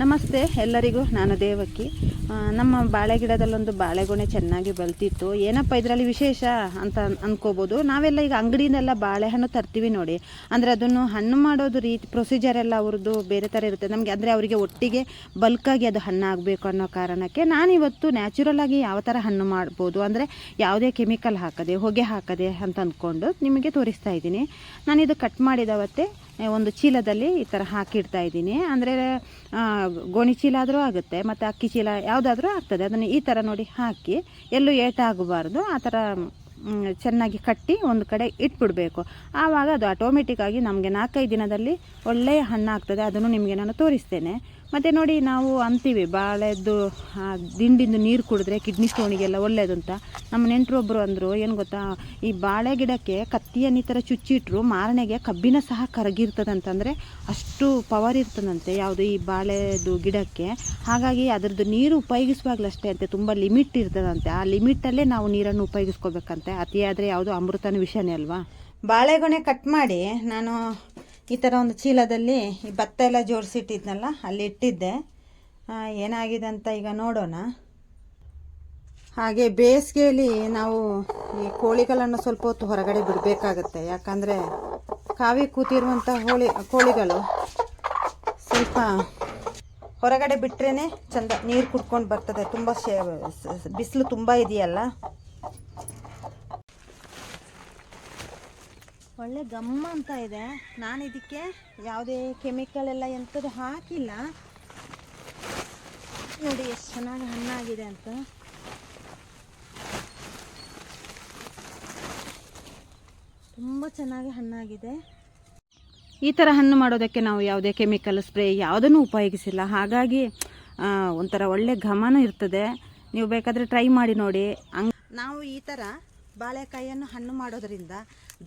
ನಮಸ್ತೆ, ಎಲ್ಲರಿಗೂ ನಾನು ದೇವಕ್ಕಿ ನಮ್ಮ ಬಾಳೆ ಗಿಡದಲ್ಲೊಂದು ಬಾಳೆಗೊನೆ ಚೆನ್ನಾಗಿ ಬೆಳ್ತಿತ್ತು ಏನಪ್ಪ ಇದರಲ್ಲಿ ವಿಶೇಷ ಅಂತ ಅಂದ್ಕೋಬೋದು ನಾವೆಲ್ಲ ಈಗ ಅಂಗಡಿಯಿಂದೆಲ್ಲ ಬಾಳೆಹಣ್ಣು ತರ್ತೀವಿ ನೋಡಿ. ಅಂದರೆ ಅದನ್ನು ಹಣ್ಣು ಮಾಡೋದು ರೀತಿ ಪ್ರೊಸೀಜರ್ ಎಲ್ಲ ಅವ್ರದ್ದು ಬೇರೆ ಥರ ಇರುತ್ತೆ. ನಮಗೆ ಅಂದರೆ ಅವರಿಗೆ ಒಟ್ಟಿಗೆ ಬಲ್ಕಾಗಿ ಅದು ಹಣ್ಣು ಆಗಬೇಕು ಅನ್ನೋ ಕಾರಣಕ್ಕೆ ನಾನಿವತ್ತು ನ್ಯಾಚುರಲ್ ಆಗಿ ಯಾವ ಥರ ಹಣ್ಣು ಮಾಡ್ಬೋದು, ಅಂದರೆ ಯಾವುದೇ ಕೆಮಿಕಲ್ ಹಾಕದೆ, ಹೊಗೆ ಹಾಕದೆ ಅಂತ ಅಂದ್ಕೊಂಡು ನಿಮಗೆ ತೋರಿಸ್ತಾ ಇದ್ದೀನಿ. ನಾನಿದು ಕಟ್ ಮಾಡಿದವತ್ತೆ ಒಂದು ಚೀಲದಲ್ಲಿ ಈ ಥರ ಹಾಕಿಡ್ತಾ ಇದ್ದೀನಿ. ಅಂದರೆ ಗೋಣಿ ಚೀಲ ಆದರೂ ಆಗುತ್ತೆ, ಮತ್ತು ಅಕ್ಕಿ ಚೀಲ ಯಾವುದಾದ್ರೂ ಆಗ್ತದೆ. ಅದನ್ನು ಈ ಥರ ನೋಡಿ ಹಾಕಿ, ಎಲ್ಲೂ ಏಟಾಗಬಾರ್ದು. ಆ ಥರ ಚೆನ್ನಾಗಿ ಕಟ್ಟಿ ಒಂದು ಕಡೆ ಇಟ್ಬಿಡಬೇಕು. ಆವಾಗ ಅದು ಆಟೋಮೆಟಿಕ್ಕಾಗಿ ನಮಗೆ ನಾಲ್ಕೈದು ದಿನದಲ್ಲಿ ಒಳ್ಳೆಯ ಹಣ್ಣಾಗ್ತದೆ. ಅದನ್ನು ನಿಮಗೆ ನಾನು ತೋರಿಸ್ತೇನೆ. ಮತ್ತು ನೋಡಿ ನಾವು ಅಂತೀವಿ ಬಾಳೆದ್ದು ದಿಂಡಿಂದು ನೀರು ಕುಡಿದ್ರೆ ಕಿಡ್ನಿ ಸ್ಟೋನಿಗೆಲ್ಲ ಒಳ್ಳೆಯದು ಅಂತ. ನಮ್ಮ ನೆಂಟರು ಒಬ್ಬರು ಅಂದರು, ಏನು ಗೊತ್ತಾ, ಈ ಬಾಳೆ ಗಿಡಕ್ಕೆ ಕತ್ತಿಯನ್ನು ಈ ಥರ ಚುಚ್ಚಿಟ್ರು ಮಾರನೆಗೆ ಕಬ್ಬಿನ ಸಹ ಕರಗಿರ್ತದಂತಂದರೆ ಅಷ್ಟು ಪವರ್ ಇರ್ತದಂತೆ ಯಾವುದು ಈ ಬಾಳೆದು ಗಿಡಕ್ಕೆ. ಹಾಗಾಗಿ ಅದರದ್ದು ನೀರು ಉಪಯೋಗಿಸುವಾಗಲೂ ಅಷ್ಟೇ ಅಂತೆ, ತುಂಬ ಲಿಮಿಟ್ ಇರ್ತದಂತೆ. ಆ ಲಿಮಿಟಲ್ಲೇ ನಾವು ನೀರನ್ನು ಉಪಯೋಗಿಸ್ಕೋಬೇಕಂತೆ. ಅತಿಯಾದರೆ ಯಾವುದು ಅಮೃತನ ವಿಷಯನೇ ಅಲ್ವಾ? ಬಾಳೆಗೊನೆ ಕಟ್ ಮಾಡಿ ನಾನು ಈ ಥರ ಒಂದು ಚೀಲದಲ್ಲಿ ಈ ಭತ್ತ ಎಲ್ಲ ಜೋಡಿಸಿಟ್ಟಿದ್ನಲ್ಲ, ಅಲ್ಲಿ ಇಟ್ಟಿದ್ದೆ. ಏನಾಗಿದೆ ಅಂತ ಈಗ ನೋಡೋಣ. ಹಾಗೆ ಬೇಸಿಗೆಯಲ್ಲಿ ನಾವು ಈ ಕೋಳಿಗಳನ್ನು ಸ್ವಲ್ಪ ಹೊತ್ತು ಹೊರಗಡೆ ಬಿಡಬೇಕಾಗತ್ತೆ. ಯಾಕಂದರೆ ಕಾವಿ ಕೂತಿರುವಂಥ ಹೋಳಿ, ಕೋಳಿಗಳು ಸ್ವಲ್ಪ ಹೊರಗಡೆ ಬಿಟ್ರೇ ಚಂದ ನೀರು ಕುಡ್ಕೊಂಡು ಬರ್ತದೆ. ತುಂಬ ಶೇ ಬಿಸಿಲು ತುಂಬ ಇದೆಯಲ್ಲ? ಒಳ್ಳೆ ಗಮ್ಮ ಅಂತ ಇದೆ. ನಾನು ಇದಕ್ಕೆ ಯಾವುದೇ ಕೆಮಿಕಲ್ ಎಲ್ಲ ಎಂಥದ್ದು ಹಾಕಿಲ್ಲ. ನೋಡಿ ಎಷ್ಟು ಚೆನ್ನಾಗಿ ಹಣ್ಣಾಗಿದೆ ಅಂತ. ತುಂಬ ಚೆನ್ನಾಗಿ ಹಣ್ಣಾಗಿದೆ. ಈ ಥರ ಹಣ್ಣು ಮಾಡೋದಕ್ಕೆ ನಾವು ಯಾವುದೇ ಕೆಮಿಕಲ್ ಸ್ಪ್ರೇ ಯಾವುದನ್ನು ಉಪಯೋಗಿಸಿಲ್ಲ. ಹಾಗಾಗಿ ಒಂಥರ ಒಳ್ಳೆ ಘಮನೂ ಇರ್ತದೆ. ನೀವು ಬೇಕಾದರೆ ಟ್ರೈ ಮಾಡಿ ನೋಡಿ. ಹಂಗ್ ನಾವು ಈ ಥರ ಬಾಳೆಕಾಯಿಯನ್ನು ಹಣ್ಣು ಮಾಡೋದರಿಂದ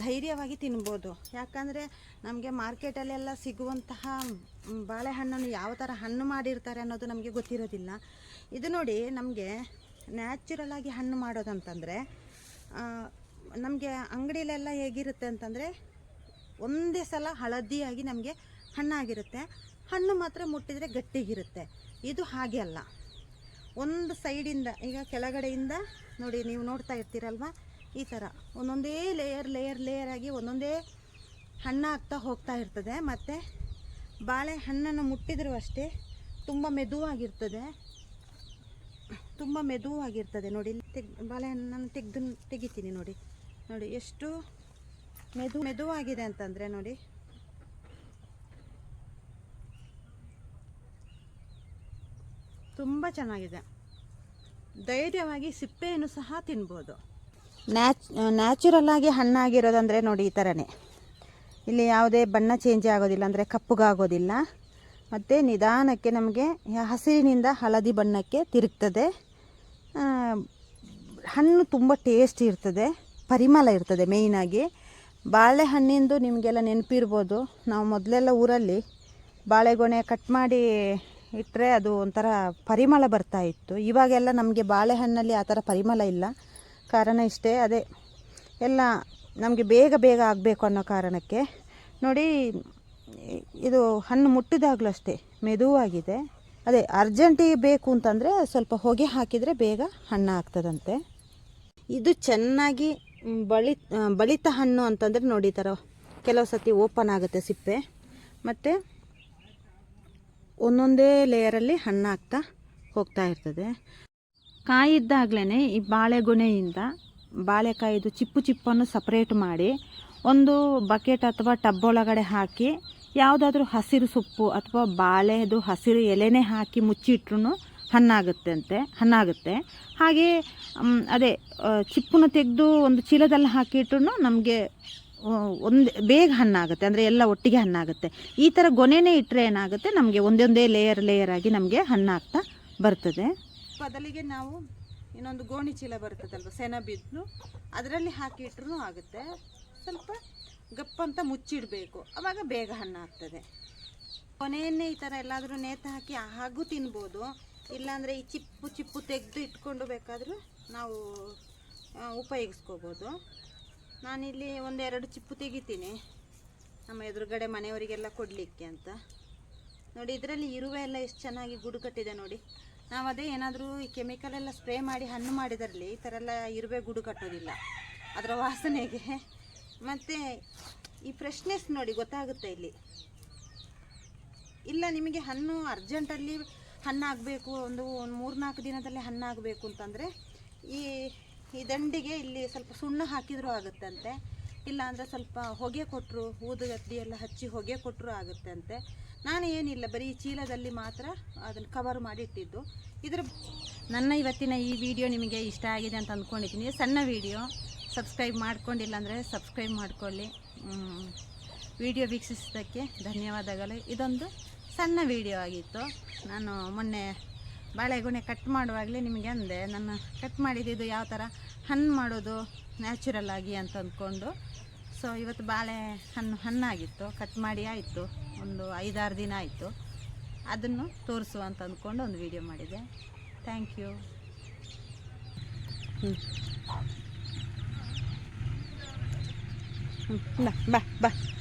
ಧೈರ್ಯವಾಗಿ ತಿನ್ಬೋದು. ಯಾಕಂದರೆ ನಮಗೆ ಮಾರ್ಕೆಟಲ್ಲೆಲ್ಲ ಸಿಗುವಂತಹ ಬಾಳೆಹಣ್ಣನ್ನು ಯಾವ ಥರ ಹಣ್ಣು ಮಾಡಿರ್ತಾರೆ ಅನ್ನೋದು ನಮಗೆ ಗೊತ್ತಿರೋದಿಲ್ಲ. ಇದು ನೋಡಿ ನಮಗೆ ನ್ಯಾಚುರಲಾಗಿ ಹಣ್ಣು ಮಾಡೋದಂತಂದರೆ ನಮಗೆ ಅಂಗಡಿಲೆಲ್ಲ ಹೇಗಿರುತ್ತೆ ಅಂತಂದರೆ ಒಂದೇ ಸಲ ಹಳದಿಯಾಗಿ ನಮಗೆ ಹಣ್ಣಾಗಿರುತ್ತೆ. ಹಣ್ಣು ಮಾತ್ರ ಮುಟ್ಟಿದರೆ ಗಟ್ಟಿಗಿರುತ್ತೆ. ಇದು ಹಾಗೆ ಅಲ್ಲ. ಒಂದು ಸೈಡಿಂದ ಈಗ ಕೆಳಗಡೆಯಿಂದ ನೋಡಿ ನೀವು ನೋಡ್ತಾ ಇರ್ತೀರಲ್ವ? ಈ ಥರ ಒಂದೊಂದೇ ಲೇಯರ್ ಲೇಯರ್ ಲೇಯರ್ ಆಗಿ ಒಂದೊಂದೇ ಹಣ್ಣಾಗ್ತಾ ಹೋಗ್ತಾ ಇರ್ತದೆ. ಮತ್ತು ಬಾಳೆ ಹಣ್ಣನ್ನು ಮುಟ್ಟಿದರೂ ಅಷ್ಟೇ ತುಂಬ ಮೆದುವಾಗಿರ್ತದೆ. ತುಂಬ ಮೆದುವಾಗಿರ್ತದೆ ನೋಡಿ. ತೆಗ್ ಬಾಳೆಹಣ್ಣನ್ನು ತೆಗೆದು, ತೆಗಿತೀನಿ ನೋಡಿ. ನೋಡಿ ಎಷ್ಟು ಮೆದು, ಮೆದುವಾಗಿದೆ ಅಂತಂದರೆ ನೋಡಿ. ತುಂಬ ಚೆನ್ನಾಗಿದೆ. ಧೈರ್ಯವಾಗಿ ಸಿಪ್ಪೆಯನ್ನು ಸಹ ತಿನ್ಬೋದು. ನ್ಯಾಚ್ ನ್ಯಾಚುರಲ್ ಆಗಿ ಹಣ್ಣಾಗಿರೋದಂದರೆ ನೋಡಿ ಈ ಥರನೇ ಇಲ್ಲಿ ಯಾವುದೇ ಬಣ್ಣ ಚೇಂಜ್ ಆಗೋದಿಲ್ಲ, ಅಂದರೆ ಕಪ್ಪುಗಾಗೋದಿಲ್ಲ. ಮತ್ತು ನಿಧಾನಕ್ಕೆ ನಮಗೆ ಹಸಿರಿನಿಂದ ಹಳದಿ ಬಣ್ಣಕ್ಕೆ ತಿರುಗ್ತದೆ. ಹಣ್ಣು ತುಂಬ ಟೇಸ್ಟ್ ಇರ್ತದೆ, ಪರಿಮಳ ಇರ್ತದೆ ಮೇಯ್ನಾಗಿ ಬಾಳೆಹಣ್ಣಿಂದು ನಿಮಗೆಲ್ಲ ನೆನಪಿರ್ಬೋದು. ನಾವು ಮೊದಲೆಲ್ಲ ಊರಲ್ಲಿ ಬಾಳೆಗೊನೆ ಕಟ್ ಮಾಡಿ ಇಟ್ಟರೆ ಅದು ಒಂಥರ ಪರಿಮಳ ಬರ್ತಾ ಇತ್ತು. ಇವಾಗೆಲ್ಲ ನಮಗೆ ಬಾಳೆಹಣ್ಣಲ್ಲಿ ಆ ಥರ ಪರಿಮಳ ಇಲ್ಲ. ಕಾರಣ ಇಷ್ಟೇ, ಅದೇ ಎಲ್ಲ ನಮಗೆ ಬೇಗ ಬೇಗ ಆಗಬೇಕು ಅನ್ನೋ ಕಾರಣಕ್ಕೆ. ನೋಡಿ, ಇದು ಹಣ್ಣು ಮುಟ್ಟಿದಾಗಲೂ ಅಷ್ಟೇ, ಮೆದುವಾಗಿದೆ. ಅದೇ ಅರ್ಜೆಂಟಿಗೆ ಬೇಕು ಅಂತಂದರೆ ಸ್ವಲ್ಪ ಹೊಗೆ ಹಾಕಿದರೆ ಬೇಗ ಹಣ್ಣು ಆಗ್ತದಂತೆ. ಇದು ಚೆನ್ನಾಗಿ ಬಳಿ, ಬಳಿತ ಹಣ್ಣು ಅಂತಂದರೆ ನೋಡಿ ಥರ ಕೆಲವು ಸತಿ ಓಪನ್ ಆಗುತ್ತೆ ಸಿಪ್ಪೆ. ಮತ್ತು ಒಂದೊಂದೇ ಲೇಯರಲ್ಲಿ ಹಣ್ಣಾಗ್ತಾ ಹೋಗ್ತಾ ಇರ್ತದೆ. ಕಾಯಿ ಇದ್ದಾಗಲೇ ಈ ಬಾಳೆಗೊನೆಯಿಂದ ಬಾಳೆಕಾಯಿದು ಚಿಪ್ಪು ಚಿಪ್ಪನ್ನು ಸಪ್ರೇಟ್ ಮಾಡಿ ಒಂದು ಬಕೆಟ್ ಅಥವಾ ಟಬ್ ಒಳಗಡೆ ಹಾಕಿ ಯಾವುದಾದ್ರೂ ಹಸಿರು ಸೊಪ್ಪು ಅಥವಾ ಬಾಳೆದು ಹಸಿರು ಎಲೆನೇ ಹಾಕಿ ಮುಚ್ಚಿಟ್ರು ಹಣ್ಣಾಗುತ್ತೆ ಅಂತೆ ಹಣ್ಣಾಗುತ್ತೆ. ಹಾಗೆ ಅದೇ ಚಿಪ್ಪನ್ನು ತೆಗೆದು ಒಂದು ಚೀಲದಲ್ಲಿ ಹಾಕಿಟ್ರು ನಮಗೆ ಒಂದು, ಬೇಗ ಹಣ್ಣಾಗುತ್ತೆ, ಅಂದರೆ ಎಲ್ಲ ಒಟ್ಟಿಗೆ ಹಣ್ಣಾಗುತ್ತೆ. ಈ ಥರ ಗೊನೆನೇ ಇಟ್ಟರೆ ಏನಾಗುತ್ತೆ, ನಮಗೆ ಒಂದೊಂದೇ ಲೇಯರ್ ಲೇಯರ್ ಆಗಿ ನಮಗೆ ಹಣ್ಣಾಗ್ತಾ ಬರ್ತದೆ. ಬದಲಿಗೆ ನಾವು ಇನ್ನೊಂದು ಗೋಣಿ ಚೀಲ ಬರ್ತದಲ್ವ ಸೆಣಬಿದ್ದು ಅದರಲ್ಲಿ ಹಾಕಿ ಇಟ್ರೂ ಆಗುತ್ತೆ. ಸ್ವಲ್ಪ ಗಪ್ಪಂತ ಮುಚ್ಚಿಡಬೇಕು. ಅವಾಗ ಬೇಗ ಹಣ್ಣಾಗ್ತದೆ ಕೊನೆಯನ್ನೇ ಈ ಥರ ಎಲ್ಲಾದರೂ ನೇತು ಹಾಕಿ ಹಾಗೂ ತಿನ್ಬೋದು. ಇಲ್ಲಾಂದರೆ ಈ ಚಿಪ್ಪು ಚಿಪ್ಪು ತೆಗೆದು ಇಟ್ಕೊಂಡು ಬೇಕಾದರೂ ನಾವು ಉಪಯೋಗಿಸ್ಕೋಬೋದು. ನಾನಿಲ್ಲಿ ಒಂದೆರಡು ಚಿಪ್ಪು ತೆಗಿತೀನಿ. ನಮ್ಮ ಎದುರುಗಡೆ ಮನೆಯವರಿಗೆಲ್ಲ ಕೊಡಲಿಕ್ಕೆ ಅಂತ. ನೋಡಿ, ಇದರಲ್ಲಿ ಇರುವೆ ಎಲ್ಲ ಎಷ್ಟು ಚೆನ್ನಾಗಿ ಗುಡುಗಟ್ಟಿದೆ ನೋಡಿ. ನಾವು ಅದೇ ಏನಾದರೂ ಈ ಕೆಮಿಕಲ್ ಎಲ್ಲ ಸ್ಪ್ರೇ ಮಾಡಿ ಹಣ್ಣು ಮಾಡಿದರಲ್ಲಿ ಈ ಥರ ಎಲ್ಲ ಇರುವೆ ಗುಡು ಕಟ್ಟೋದಿಲ್ಲ. ಅದರ ವಾಸನೆಗೆ. ಮತ್ತು ಈ ಫ್ರೆಶ್ನೆಸ್ ನೋಡಿ ಗೊತ್ತಾಗುತ್ತೆ ಇಲ್ಲಿ. ಇಲ್ಲ, ನಿಮಗೆ ಹಣ್ಣು ಅರ್ಜೆಂಟಲ್ಲಿ ಹಣ್ಣಾಗಬೇಕು ಒಂದು ಒಂದು ಮೂರ್ನಾಲ್ಕು ದಿನದಲ್ಲಿ ಹಣ್ಣಾಗಬೇಕು ಅಂತಂದರೆ ಈ ಈ ದಂಡಿಗೆ ಇಲ್ಲಿ ಸ್ವಲ್ಪ ಸುಣ್ಣ ಹಾಕಿದರೂ ಆಗುತ್ತಂತೆ. ಇಲ್ಲ ಅಂದರೆ ಸ್ವಲ್ಪ ಹೊಗೆ ಕೊಟ್ಟರು ಊದುಗತ್ತಿ ಎಲ್ಲ ಹಚ್ಚಿ ಹೊಗೆ ಕೊಟ್ಟರು ಆಗುತ್ತೆ ಅಂತೆ ನಾನು ಏನಿಲ್ಲ ಬರೀ ಚೀಲದಲ್ಲಿ ಮಾತ್ರ ಅದನ್ನು ಕವರ್ ಮಾಡಿ ಇಟ್ಟಿದ್ದು ಇದ್ರ ನನ್ನ ಇವತ್ತಿನ ಈ ವಿಡಿಯೋ ನಿಮಗೆ ಇಷ್ಟ ಆಗಿದೆ ಅಂತ ಅಂದ್ಕೊಂಡಿದ್ದೀನಿ ಸಣ್ಣ ವಿಡಿಯೋ ಸಬ್ಸ್ಕ್ರೈಬ್ ಮಾಡ್ಕೊಂಡಿಲ್ಲ ಅಂದರೆ ಸಬ್ಸ್ಕ್ರೈಬ್ ಮಾಡ್ಕೊಳ್ಳಿ. ವಿಡಿಯೋ ವೀಕ್ಷಿಸಿದ್ದಕ್ಕೆ ಧನ್ಯವಾದಗಳು. ಇದೊಂದು ಸಣ್ಣ ವಿಡಿಯೋ ಆಗಿತ್ತು. ನಾನು ಮೊನ್ನೆ ಬಾಳೆಗೊನೆ ಕಟ್ ಮಾಡುವಾಗಲೇ ನಿಮಗೆ ಅಂದೆ ನಾನು ಕಟ್ ಮಾಡಿದ್ದು ಯಾವ ಥರ ಹಣ್ಣು ಮಾಡೋದು ನ್ಯಾಚುರಲ್ ಆಗಿ ಅಂತ ಅಂದ್ಕೊಂಡು. ಸೊ ಇವತ್ತು ಬಾಳೆ ಹಣ್ಣು ಹಣ್ಣಾಗಿತ್ತು. ಕಟ್ ಮಾಡಿ ಆಯಿತು. ಒಂದು ಐದಾರು ದಿನ ಆಯಿತು. ಅದನ್ನು ತೋರಿಸುವ ಅಂತ ಅಂದ್ಕೊಂಡು ಒಂದು ವಿಡಿಯೋ ಮಾಡಿದೆ. ಥ್ಯಾಂಕ್ ಯು ಹ್ಞೂ ಬಾ ಬಾ ಬಾ.